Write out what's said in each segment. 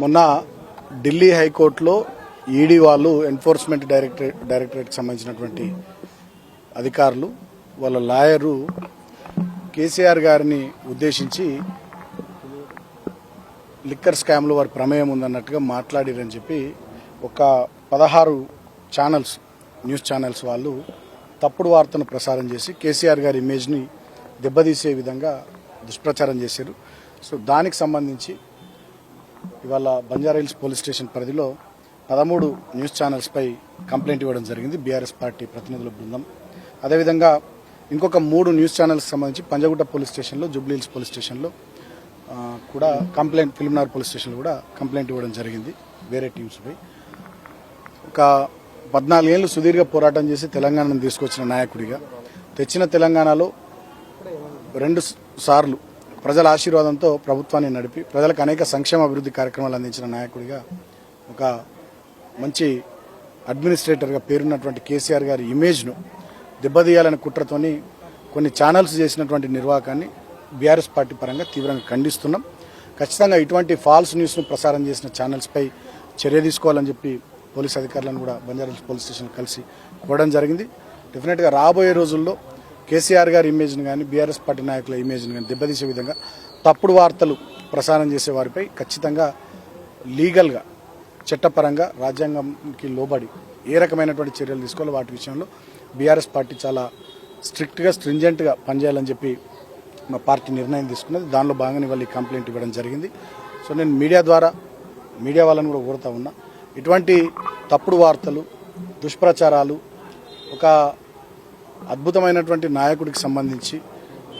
మొన్న ఢిల్లీ హైకోర్టులో ఈడీ వాళ్ళు ఎన్ఫోర్స్మెంట్ డైరెక్టరేట్ డైరెక్టరేట్కి సంబంధించినటువంటి అధికారులు వాళ్ళ లాయరు కేసీఆర్ గారిని ఉద్దేశించి లిక్కర్ స్కామ్లో వారి ప్రమేయం ఉందన్నట్టుగా మాట్లాడిరని చెప్పి ఒక పదహారు ఛానల్స్ న్యూస్ ఛానల్స్ వాళ్ళు తప్పుడు వార్తను ప్రసారం చేసి కేసీఆర్ గారి ఇమేజ్ని దెబ్బతీసే విధంగా దుష్ప్రచారం చేశారు. సో దానికి సంబంధించి ఇవాళ బంజారాహిల్స్ పోలీస్ స్టేషన్ పరిధిలో పదమూడు న్యూస్ ఛానల్స్పై కంప్లైంట్ ఇవ్వడం జరిగింది. బీఆర్ఎస్ పార్టీ ప్రతినిధుల బృందం. అదేవిధంగా ఇంకొక మూడు న్యూస్ ఛానల్స్కి సంబంధించి పంజగుట్ట పోలీస్ స్టేషన్లో జూబ్లీహిల్స్ పోలీస్ స్టేషన్లో కూడా కంప్లైంట్ ఫిల్మ్నార్ పోలీస్ స్టేషన్లో కూడా కంప్లైంట్ ఇవ్వడం జరిగింది వేరే టీమ్స్పై ఒక పద్నాలుగేళ్ళు సుదీర్ఘ పోరాటం చేసి తెలంగాణను తీసుకొచ్చిన నాయకుడిగా తెచ్చిన తెలంగాణలో రెండు సార్లు ప్రజల ఆశీర్వాదంతో ప్రభుత్వాన్ని నడిపి ప్రజలకు అనేక సంక్షేమ అభివృద్ధి కార్యక్రమాలు అందించిన నాయకుడిగా ఒక మంచి అడ్మినిస్ట్రేటర్గా పేరున్నటువంటి కేసీఆర్ గారి ఇమేజ్ను దెబ్బతీయాలనే కుట్రతోని కొన్ని ఛానల్స్ చేసినటువంటి నిర్వాహకాన్ని బీఆర్ఎస్ పార్టీ పరంగా తీవ్రంగా ఖండిస్తున్నాం. ఖచ్చితంగా ఇటువంటి ఫాల్స్ న్యూస్ను ప్రసారం చేసిన ఛానల్స్పై చర్య తీసుకోవాలని చెప్పి పోలీస్ అధికారులను కూడా బంజారా పోలీస్ స్టేషన్ కలిసి కోవడం జరిగింది. డెఫినెట్గా రాబోయే రోజుల్లో కేసీఆర్ గారి ఇమేజ్ని కానీ బీఆర్ఎస్ పార్టీ నాయకుల ఇమేజ్ని కానీ దెబ్బతీసే విధంగా తప్పుడు వార్తలు ప్రసారం చేసే వారిపై ఖచ్చితంగా లీగల్గా చట్టపరంగా రాజ్యాంగంకి లోబడి ఏ రకమైనటువంటి చర్యలు తీసుకోవాలో వాటి విషయంలో బీఆర్ఎస్ పార్టీ చాలా స్ట్రిక్ట్గా స్ట్రింజెంట్గా పనిచేయాలని చెప్పి మా పార్టీ నిర్ణయం తీసుకున్నది. దానిలో భాగంగా వాళ్ళు కంప్లైంట్ ఇవ్వడం జరిగింది. సో నేను మీడియా ద్వారా మీడియా వాళ్ళని కూడా కోరుతా ఉన్నా ఇటువంటి తప్పుడు వార్తలు దుష్ప్రచారాలు ఒక అద్భుతమైనటువంటి నాయకుడికి సంబంధించి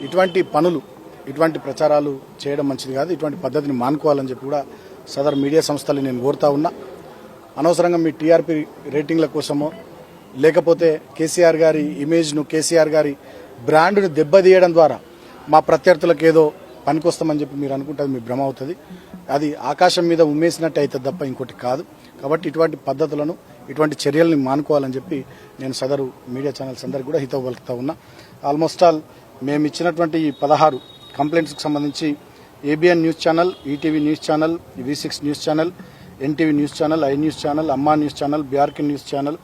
ఇటువంటి పనులు ఇటువంటి ప్రచారాలు చేయడం మంచిది కాదు. ఇటువంటి పద్ధతిని మానుకోవాలని చెప్పి కూడా సదర్ మీడియా సంస్థలు నేను కోరుతా ఉన్నా. అనవసరంగా మీ టీఆర్పీ రేటింగ్ల కోసమో లేకపోతే కేసీఆర్ గారి ఇమేజ్ను కేసీఆర్ గారి బ్రాండ్ను దెబ్బతీయడం ద్వారా మా ప్రత్యర్థులకు ఏదో పనికొస్తామని చెప్పి మీరు అనుకుంటే మీ భ్రమ అవుతుంది. అది ఆకాశం మీద ఉమ్మేసినట్టు అవుతుంది తప్ప ఇంకోటి కాదు. కాబట్టి ఇటువంటి పద్ధతులను ఇటువంటి చర్యల్ని మానుకోవాలని చెప్పి నేను సదరు మీడియా ఛానల్స్ అందరికీ కూడా హితవు పలుకుతా ఉన్నా ఆల్మోస్ట్ ఆల్ మేము ఇచ్చినటువంటి ఈ పదహారు కంప్లైంట్స్కి సంబంధించి ABN news channel ETV news channel V six news channel NTV news channel I news channel Amma news channel BRK news channel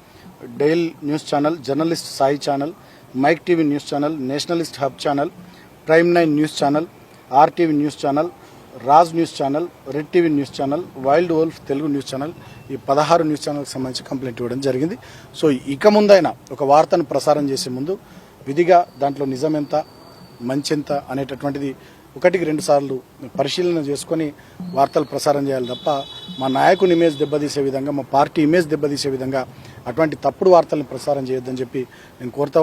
dial news channel journalist Sai channel mic TV news channel nationalist hub channel prime nine news channel RTV news channel Raj news channel red TV news channel wild wolf Telugu news channel ఈ పదహారు news ఛానల్కి సంబంధించి complaint ఇవ్వడం జరిగింది. So ఇక ముందైనా ఒక వార్తను ప్రసారం చేసే ముందు విధిగా దాంట్లో నిజం ఎంత మంచి ఎంత అనేటటువంటిది ఒకటికి రెండు సార్లు పరిశీలన చేసుకొని వార్తలు ప్రసారం చేయాలి తప్ప మా నాయకుని ఇమేజ్ దెబ్బతీసే విధంగా మా పార్టీ ఇమేజ్ దెబ్బతీసే విధంగా అటువంటి తప్పుడు వార్తలను ప్రసారం చేయొద్దని చెప్పి నేను కోరుతా